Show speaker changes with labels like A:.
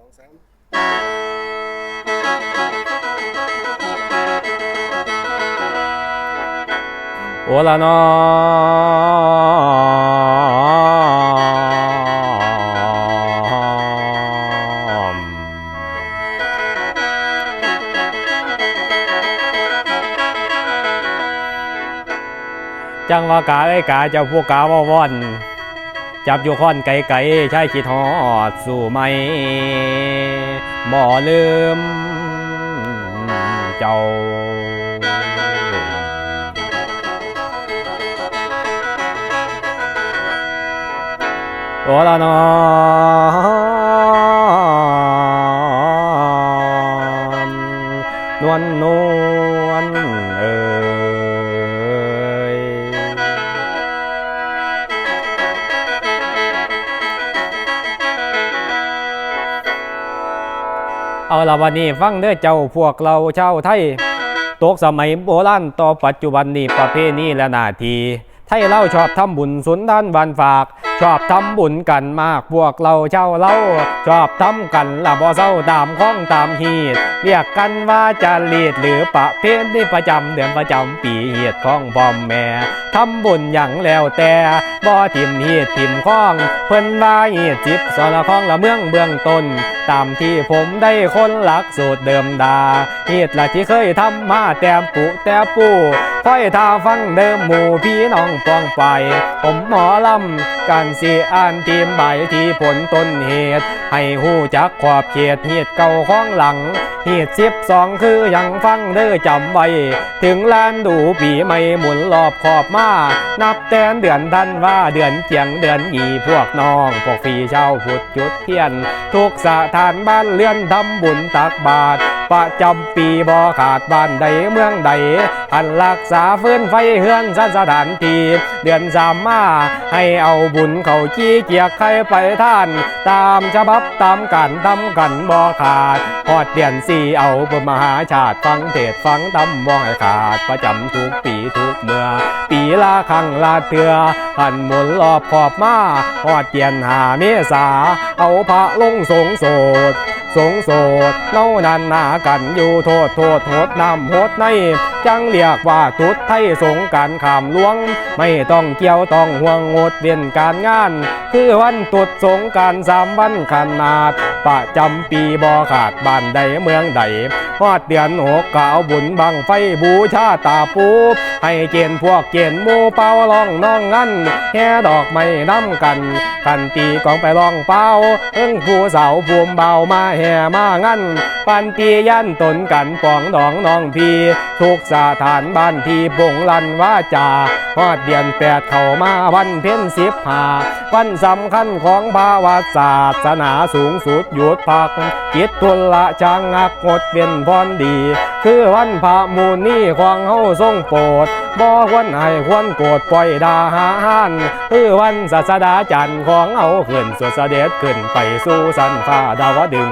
A: องสาม
B: โอละนอจังว่ากาไอ้กาเจ้าผู้กาว่าว่อน จับอยู่ค้อนไก่ไก่ใช้คิดฮอดสู่ไหมบ่ลืมเจ้าโอละนอนวลนวล เอาละวันนี้ฟังเด้อเจ้าพวกเราชาวไทย ตกสมัยโบราณต่อปัจจุบันนี้ประเพณีและนาทีไทยเล่าชอบทำบุญสุนทานบันฝาก ชอบทำบุญกันมากพวกเราเจ้าเล่า ชอบทำกันละบ่เศร้าตามข้องตามฮีดเรียกกันว่าจะเลีดหรือประเพณีประจำเดือนประจำปีเหตุของพ่อแม่ทำบุญอย่างแล้วแต่บ่ทิมเหตุทิมข้อง เพิ่นว่าเหตุจิบสอนละข้องละเมืองเบื้องต้น ตามที่ผมได้คนหลักสูตรเดิมดาเหตุละที่เคยทำมาแต้มปุแต่ปูค่อยทาฟังเดิมหมู่พี่น้องปองไป ผมหมอลำการสีอ่านทีมใบที่ผลต้นเหตุ ให้หูจักขอบเขตเหตุเก่าข้องหลังเหตุสิบสองคือยังฟังเด้อจำไว้ ถึงลานดูปีไม่หมุนรอบขอบมา นับแตนเดือนทันว่าเดือนเจียงเดือนอีพวกน้อง พวกฟีเช่าผุดจุดเทียน ทุกสถานบ้านเลื่อนทำบุญตักบาตร ประจำปีบ่ขาดบ้านใดเมืองใดอันรักษาฟื้นไฟเฮือนสสถานทีเดือนสามมาให้เอาบุญเขาจี้เกียกใครไปท่าน ตามฉบับตามกันทำกันบ่ขาดพอดเดือนสี่เอาเพื่อมหาชาติฟังเทศฟังตำบ่ให้ขาดประจำทุกปีทุกเมื่อ ปีละครั้งละเถือหันหมุนรอบขอบมาพอดเตียนหาเมษาเอาพระลงสงโสด สงโสดเล่านันหนากันอยู่โทษโทษโหดนำโหดใน จังเรียกว่าทุดไทยสงการขามหลวง ไม่ต้องเกี่ยวต้องห่วงงดเวียนการงาน คือวันตุดสงการสามวันขนาด ประจำปีบ่ขาดบ้านใดเมืองใด ฮอดเดือนหกกเอาบุญบังไฟบูชาตาปูให้เกณฑ์พวกเกณฑ์มูเป่าล่องน้องงั้นแห่ดอกไม้น้ำกัน กันตีกองไปล่องเป่าเอิ้งผู้สาวภูมิเบามาแห่มางั้นปันตียันตนกันปองดองน้องพีทุกสถานบ้านที่งลันว่าจาฮอดเดือนแปดเข้ามาวันเพ็ญสิบหาวันสำคัญของภาวะศาสนาสูงสุดหยุดพักจิตทุละจางงักงดเวียนพรดี คือวันพระมูนี่ของเฮาทรงโปรดบ่ควรให้ควรโกรธปล่อยดาหาหันคือวันศาสดาจันทร์ของเฮาขึ้นสวดเสด็จขึ้นไปสู่สันฟ้าดาวดึง